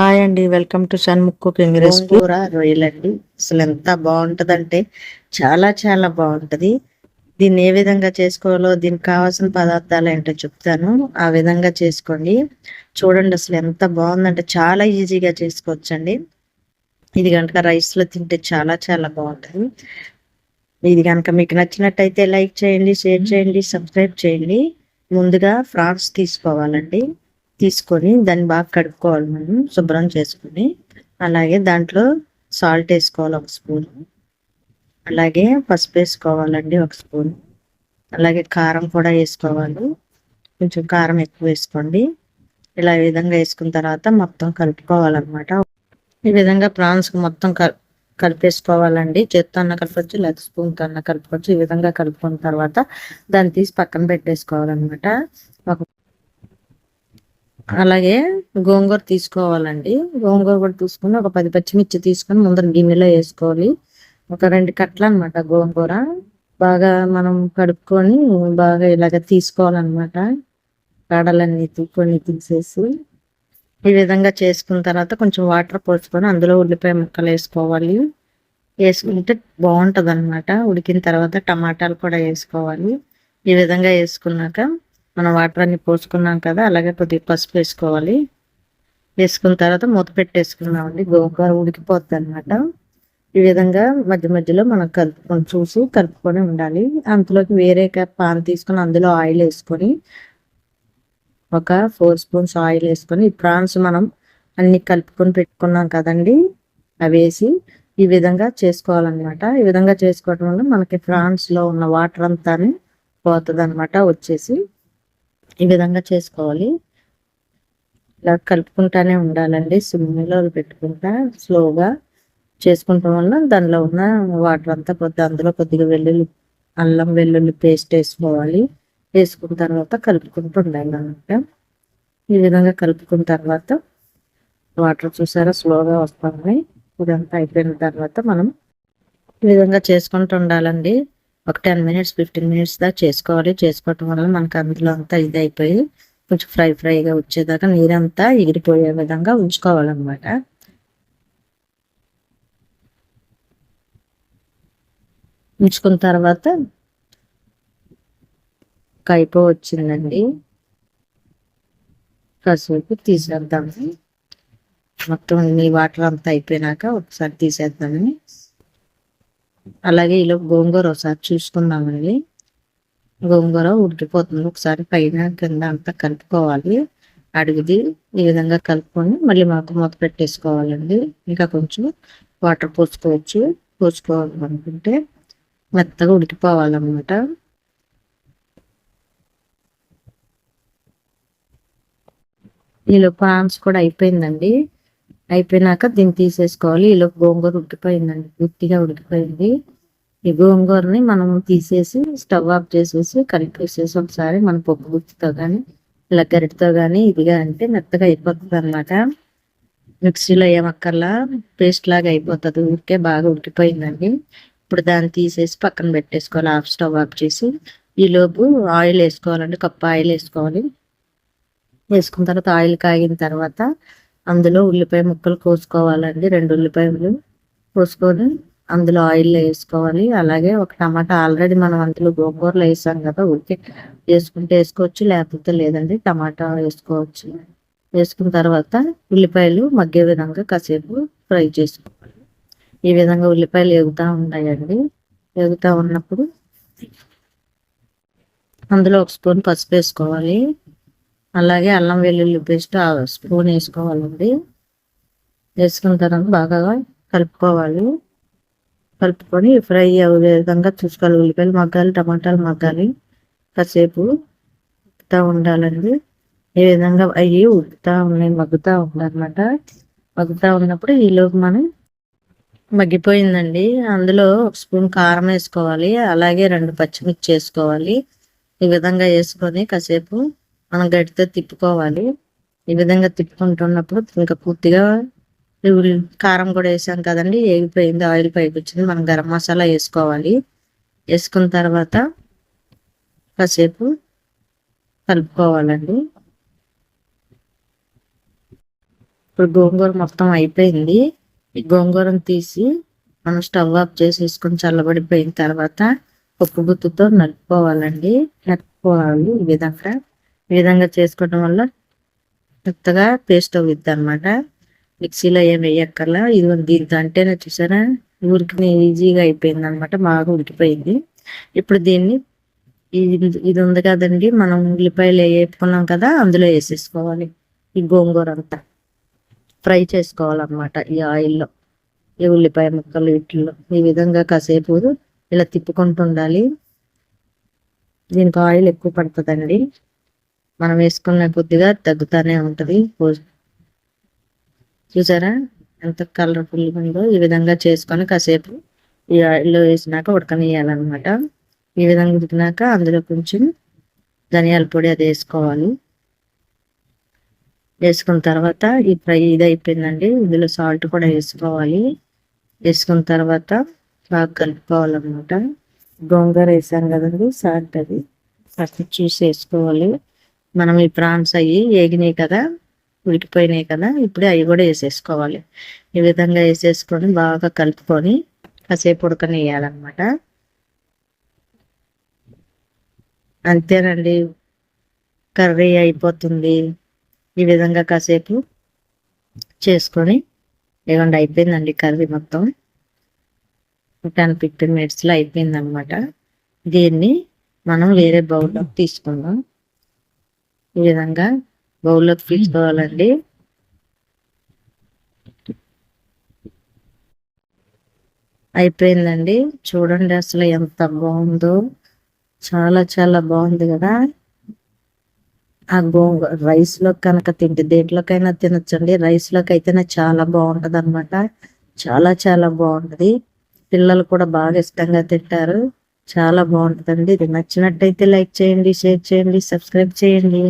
Hi అండి welcome to Shanmukh cooking recipe. కూర రొయ్యలండి అసలు ఎంత బాగుంటుందంటే చాలా చాలా బాగుంటది. దీన్ని ఏ విధంగా చేసుకోవాలో దీనికి కావాల్సిన పదార్థాలు ఏంటో చెప్తాను. ఆ విధంగా చేసుకోండి. చూడండి అసలు ఎంత బాగుందంటే చాలా ఈజీగా చేసుకోవచ్చండి. ఇది కనుక రైస్లో తింటే చాలా చాలా బాగుంటుంది. ఇది కనుక మీకు నచ్చినట్టయితే లైక్ చేయండి షేర్ చేయండి సబ్స్క్రైబ్ చేయండి. ముందుగా ఫ్రాన్స్ తీసుకోవాలండి. తీసుకొని దాన్ని బాగా కడుక్కోవాలి మనం శుభ్రం చేసుకొని. అలాగే దాంట్లో సాల్ట్ వేసుకోవాలి ఒక స్పూన్. అలాగే పసుపు వేసుకోవాలండి ఒక స్పూన్. అలాగే కారం కూడా వేసుకోవాలి. కొంచెం కారం ఎక్కువ వేసుకోండి. ఇలా ఈ విధంగా వేసుకున్న తర్వాత మొత్తం కలుపుకోవాలన్నమాట. ఈ విధంగా ప్రాన్స్కి మొత్తం కలిపేసుకోవాలండి. చేత్తో అన్న కలపచ్చు లేదా స్పూన్తో అన్న కలుపుకోవచ్చు ఈ విధంగా కలుపుకున్న తర్వాత దాన్ని తీసి పక్కన పెట్టేసుకోవాలన్నమాట. ఒక అలాగే గోంగూర తీసుకోవాలండి. గోంగూర కూడా తీసుకుని ఒక పది పచ్చిమిర్చి తీసుకొని ముందర గిన్నెలో వేసుకోవాలి. ఒక రెండు కట్టలు అనమాట గోంగూర. బాగా మనం కడుక్కొని బాగా ఇలాగ తీసుకోవాలన్నమాట. కాడలన్నీ కొన్ని తీసేసి ఈ విధంగా చేసుకున్న తర్వాత కొంచెం వాటర్ పోసుకొని అందులో ఉల్లిపాయ ముక్కలు వేసుకోవాలి. వేసుకుంటే బాగుంటుంది అనమాట ఉడికిన తర్వాత టమాటాలు కూడా వేసుకోవాలి. ఈ విధంగా వేసుకున్నాక మనం వాటర్ అన్ని పోసుకున్నాం కదా అలాగే కొద్దిగా పసుపు వేసుకోవాలి. వేసుకున్న తర్వాత మూత పెట్టేసుకున్నామండి గోంగూర ఉడికిపోద్ది అనమాట ఈ విధంగా మధ్య మధ్యలో మనం కలుపుకొని చూసి కలుపుకొని ఉండాలి. అందులోకి వేరే పాన్ తీసుకొని అందులో ఆయిల్ వేసుకొని ఒక ఫోర్ స్పూన్స్ ఆయిల్ వేసుకొని ఈ ప్రాన్స్ మనం అన్ని కలుపుకొని పెట్టుకున్నాం కదండి అవి వేసి ఈ విధంగా చేసుకోవాలన్నమాట. ఈ విధంగా చేసుకోవడం వల్ల మనకి ఫ్రాన్స్లో ఉన్న వాటర్ అంతా పోతుంది అనమాట వచ్చేసి. ఈ విధంగా చేసుకోవాలి. ఇలా కలుపుకుంటానే ఉండాలండి. సిమ్లో పెట్టుకుంటా స్లోగా చేసుకుంటాం వల్ల దానిలో ఉన్న వాటర్ అంతా కొద్దిగా అందులో కొద్దిగా వెల్లుల్లి అల్లం వెల్లుల్లి పేస్ట్ వేసుకోవాలి. వేసుకున్న తర్వాత కలుపుకుంటూ ఉండాలి అనమాట ఈ విధంగా కలుపుకున్న తర్వాత వాటర్ చూసారా స్లోగా వస్తుంది ఇదంతా అయిపోయిన తర్వాత మనం ఈ విధంగా చేసుకుంటూ ఉండాలండి. ఒక టెన్ మినిట్స్ ఫిఫ్టీన్ మినిట్స్ దాకా చేసుకోవాలి. చేసుకోవటం వల్ల మనకు అందులో అంతా ఇది అయిపోయి కొంచెం ఫ్రై ఫ్రైగా వచ్చేదాకా నీరంతా ఎగిరిపోయే విధంగా ఉంచుకోవాలన్నమాట. ఉంచుకున్న తర్వాత కైపో వచ్చిందండి. కాసేపు తీసేద్దాము. మొత్తం నీ వాటర్ అంతా అయిపోయినాక ఒకసారి తీసేద్దామని అలాగే ఇలా గోంగూర ఒకసారి చూసుకుందామండి. గోంగూర ఉడికిపోతుంది. ఒకసారి పైన కింద అంతా కలుపుకోవాలి. అడిగిది ఈ విధంగా కలుపుకొని మళ్ళీ మాకు మూత పెట్టేసుకోవాలండి. ఇంకా కొంచెం వాటర్ పోసుకోవచ్చు. పోసుకోవాలనుకుంటే మెత్తగా ఉడికిపోవాలన్నమాట. ఈలో ప్రాన్స్ కూడా అయిపోయిందండి. అయిపోయినాక దీన్ని తీసేసుకోవాలి. ఇలా గోంగూర ఉడికిపోయిందండి. పూర్తిగా ఉడికిపోయింది. ఈ గోంగూరని మనం తీసేసి స్టవ్ ఆఫ్ చేసేసి కలిపేసేసి ఒకసారి మన పప్పు గుత్తితో కానీ ఇలా గరిటతో కానీ ఇదిగా అంటే మెత్తగా అయిపోతుంది అనమాట మిక్సీలో ఏమక్కర్లా పేస్ట్ లాగా అయిపోతుంది. ఊరికే బాగా ఉడికిపోయిందండి. ఇప్పుడు దాన్ని తీసేసి పక్కన పెట్టేసుకోవాలి. ఆఫ్ స్టవ్ ఆఫ్ చేసి ఈలోపు ఆయిల్ వేసుకోవాలండి. కప్పు ఆయిల్ వేసుకోవాలి. వేసుకున్న తర్వాత ఆయిల్ కాగిన తర్వాత అందులో ఉల్లిపాయ ముక్కలు కోసుకోవాలండి. రెండు ఉల్లిపాయలు కోసుకొని అందులో ఆయిల్ వేసుకోవాలి. అలాగే ఒక టమాటా ఆల్రెడీ మనం అందులో గోంగూరలో వేసాం కదా ఉడికి వేసుకుంటే వేసుకోవచ్చు లేకపోతే లేదండి టమాటా వేసుకోవచ్చు. వేసుకున్న తర్వాత ఉల్లిపాయలు మగ్గే విధంగా కాసేపు ఫ్రై చేసుకోవాలి. ఈ విధంగా ఉల్లిపాయలు ఎగుతూ ఉంటాయండి ఎగుతూ ఉన్నప్పుడు అందులో ఒక స్పూన్ పసుపు వేసుకోవాలి. అలాగే అల్లం వెల్లుల్లి పేస్ట్ స్పూన్ వేసుకోవాలండి. వేసుకున్న తర్వాత బాగా కలుపుకోవాలి. కలుపుకొని ఫ్రై అయ్యే విధంగా చూసుకోవాలి. ఉల్లిపాయలు మగ్గాలి టమాటాలు మగ్గాలి. కాసేపు ఉప్పుతూ ఉండాలండి. ఈ విధంగా అవి ఉడుకుతూ ఉన్నాయి మగ్గుతూ ఉండాలన్నమాట మగ్గుతూ ఉన్నప్పుడు ఈలోపు మనం మగ్గిపోయిందండి. అందులో ఒక స్పూన్ కారం వేసుకోవాలి. అలాగే రెండు పచ్చిమిర్చి వేసుకోవాలి. ఈ విధంగా వేసుకొని కాసేపు మనం గడితో తిప్పుకోవాలి. ఈ విధంగా తిప్పుకుంటున్నప్పుడు ఇంకా పూర్తిగా కారం కూడా వేసాం కదండి ఏగిపోయింది ఆయిల్ పైకి వచ్చింది మనం గరం మసాలా వేసుకోవాలి. వేసుకున్న తర్వాత కాసేపు కలుపుకోవాలండి. ఇప్పుడు గోంగూర మొత్తం అయిపోయింది. ఈ గోంగూరను తీసి మనం స్టవ్ ఆఫ్ చేసేసుకొని చల్లబడిపోయిన తర్వాత పప్పు గుత్తుతో నలుపుకోవాలండి. నలుపుకోవాలి ఈ విధంగా. ఈ విధంగా చేసుకోవడం వల్ల మెత్తగా పేస్ట్ అవుద్ది అనమాట మిక్సీలో ఏం వేయక్కర్లా. ఇది దీంతో అంటేనే చూసారా? ఊరికి ఈజీగా అయిపోయింది అనమాట బాగా ఉడికిపోయింది. ఇప్పుడు దీన్ని ఇది ఇది ఉంది కదండి మనం ఉల్లిపాయలు వేపుకున్నాం కదా అందులో వేసేసుకోవాలి. ఈ గోంగూర అంతా ఫ్రై చేసుకోవాలన్నమాట ఈ ఆయిల్లో. ఈ ఉల్లిపాయ ముక్కలు వీటిల్లో. ఈ విధంగా కాసేపు ఇలా తిప్పుకుంటూ ఉండాలి. దీనికి ఆయిల్ ఎక్కువ పడుతుందండి. మనం వేసుకున్న కొద్దిగా తగ్గుతానే ఉంటుంది. చూసారా? ఎంత కలర్ఫుల్గా ఉందో. ఈ విధంగా చేసుకొని కాసేపు ఈ ఆయిల్లో వేసినాక ఉడకనియాలన్నమాట ఈ విధంగా ఉడికినాక అందులో కొంచెం ధనియాల పొడి అది వేసుకోవాలి. వేసుకున్న తర్వాత ఈ ఫ్రై ఇది అయిపోయిందండి. ఇందులో సాల్ట్ కూడా వేసుకోవాలి. వేసుకున్న తర్వాత బాగా కలుపుకోవాలన్నమాట. గోంగూర వేసాం కదండి సాల్ట్ అది. ఫస్ట్ చూసి వేసుకోవాలి. మనం ఈ ప్రాన్స్ అవి ఏగినాయి కదా ఉడికిపోయినాయి కదా ఇప్పుడు అవి కూడా వేసేసుకోవాలి. ఈ విధంగా వేసేసుకొని బాగా కలుపుకొని కాసేపు ఉడకనియాలన్నమాట అంతేనండి కర్రీ అయిపోతుంది. ఈ విధంగా కాసేపు చేసుకొని ఇవ్వండి అయిపోయిందండి కర్రీ మొత్తం. టెన్ ఫిఫ్టీన్ మినిట్స్లో అయిపోయింది అనమాట దీన్ని మనం వేరే బౌల్లో తీసుకుందాం. ఈ విధంగా బౌల్లోకి తీసుకోవాలండి. అయిపోయిందండి. చూడండి అసలు ఎంత బాగుందో. చాలా చాలా బాగుంది కదా. ఆ గోంగూర రైస్లో కనుక తింటే దేంట్లోకైనా తినొచ్చండి. రైస్లోకి అయితేనే చాలా బాగుంటది అనమాట చాలా చాలా బాగుంటది. పిల్లలు కూడా బాగా ఇష్టంగా తింటారు. చాలా బాగుంటదండి. ఇది నచ్చినట్టయితే లైక్ చేయండి షేర్ చేయండి సబ్స్క్రైబ్ చేయండి.